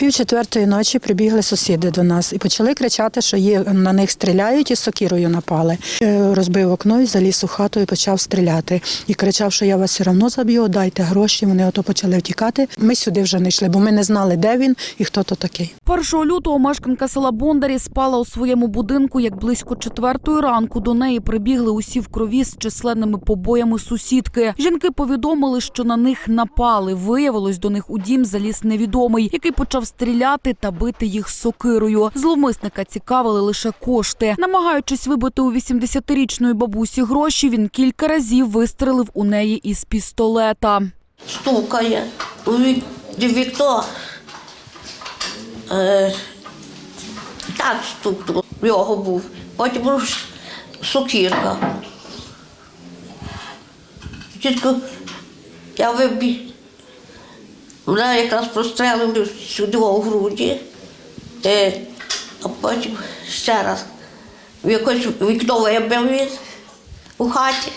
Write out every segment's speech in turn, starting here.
пів четвертої ночі прибігли сусіди до нас і почали кричати, що є на них стріляють і сокірою напали. Е, Розбив окно і заліз у хату і почав стріляти. І кричав, що я вас все одно заб'ю, дайте гроші. Вони ото почали втікати. Ми сюди вже не йшли, бо ми не знали, де він і хто то такий. 1 лютого мешканка села Бондарі спала у своєму будинку, як близько четвертої ранку до неї прибігли усі в крові з численними побоями сусідки. Жінки повідомили, що на них напали. Виявилось, до них у дім заліз невідомий, який почав стріляти та бити їх сокирою. Зловмисника цікавили лише кошти. Намагаючись вибити у 80-річної бабусі гроші, він кілька разів вистрелив у неї із пістолета. стукає у вік- вікно. Е, так стукнув. В його був. Потім ж сокірка. Тільки я вибіг. Мене якраз прострелили сюди у груді, а потім ще раз. В якось вікно вибив він у хаті.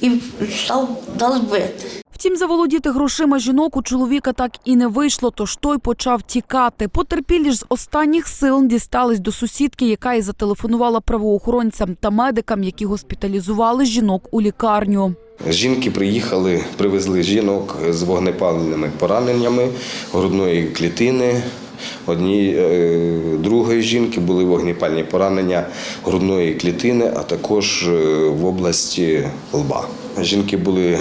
і став нас бити. Втім, заволодіти грошима жінок у чоловіка так і не вийшло, тож той почав тікати. Потерпілі ж з останніх сил дістались до сусідки, яка і зателефонувала правоохоронцям та медикам, які госпіталізували жінок у лікарню. Жінки приїхали, привезли жінок з вогнепальними пораненнями грудної клітини. Одній е, другої жінки були вогнепальні поранення грудної клітини, а також е, в області лба. Жінки були,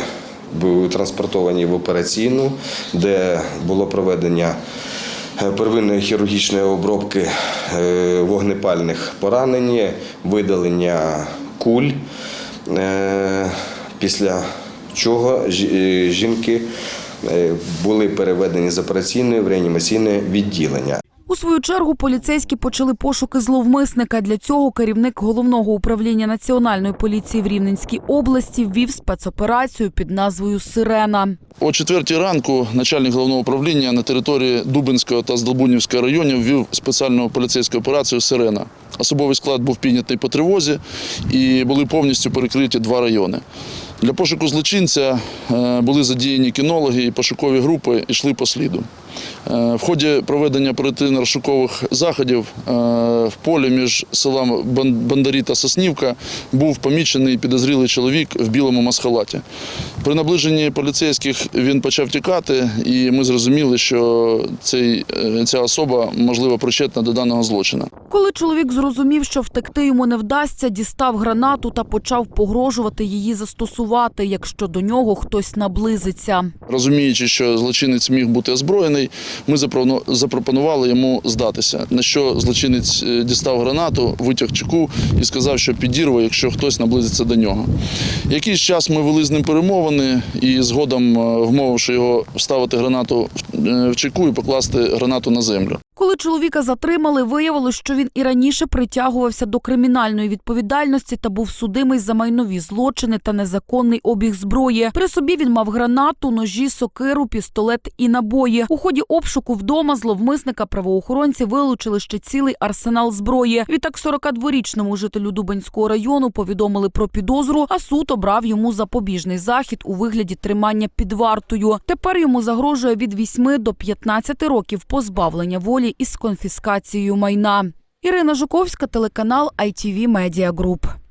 транспортовані в операційну, де було проведення е, первинної хірургічної обробки вогнепальних поранень, видалення куль. Після чого е, жінки е, були переведені з операційної в реанімаційне відділення. У свою чергу поліцейські почали пошуки зловмисника. Для цього керівник головного управління національної поліції в Рівненській області ввів спецоперацію під назвою Сирена. О четвертій ранку начальник головного управління на території Дубинського та Здолбунівського районів ввів спеціальну поліцейську операцію Сирена. Особовий склад був піднятий по тривозі і були повністю перекриті два райони. Для пошуку злочинця е, були задіяні кінологи і пошукові групи йшли по сліду. Е, В ході проведення оперативно-розшукових заходів е, в полі між селами Бандарі та Соснівка був помічений підозрілий чоловік в білому масхалаті. При наближенні поліцейських він почав тікати, і ми зрозуміли, що цей, е, ця особа можливо причетна до даного злочину. Коли чоловік зрозумів, що втекти йому не вдасться, дістав гранату та почав погрожувати її застосувати, якщо до нього хтось наблизиться. Розуміючи, що злочинець міг бути озброєний, ми запропонували йому здатися. На що злочинець е, дістав гранату, витяг чеку і сказав, що підірве, якщо хтось наблизиться до нього. Якийсь час ми вели з ним перемовини і згодом, е, вмовивши його вставити гранату в- в і покласти гранату на землю. Коли чоловіка затримали, виявилось, що він і раніше притягувався до кримінальної відповідальності та був судимий за майнові злочини та незаконний обіг зброї. При собі він мав гранату, ножі, сокиру, пістолет і набої. У ході обшуку вдома зловмисника правоохоронці вилучили ще цілий арсенал зброї. Відтак 42-річному жителю Дубенського району повідомили про підозру, а суд обрав йому запобіжний захід у вигляді тримання під вартою. Тепер йому загрожує від 8 до 15 років позбавлення волі із конфіскацією майна. Ірина Жуковська, телеканал ITV Media Group.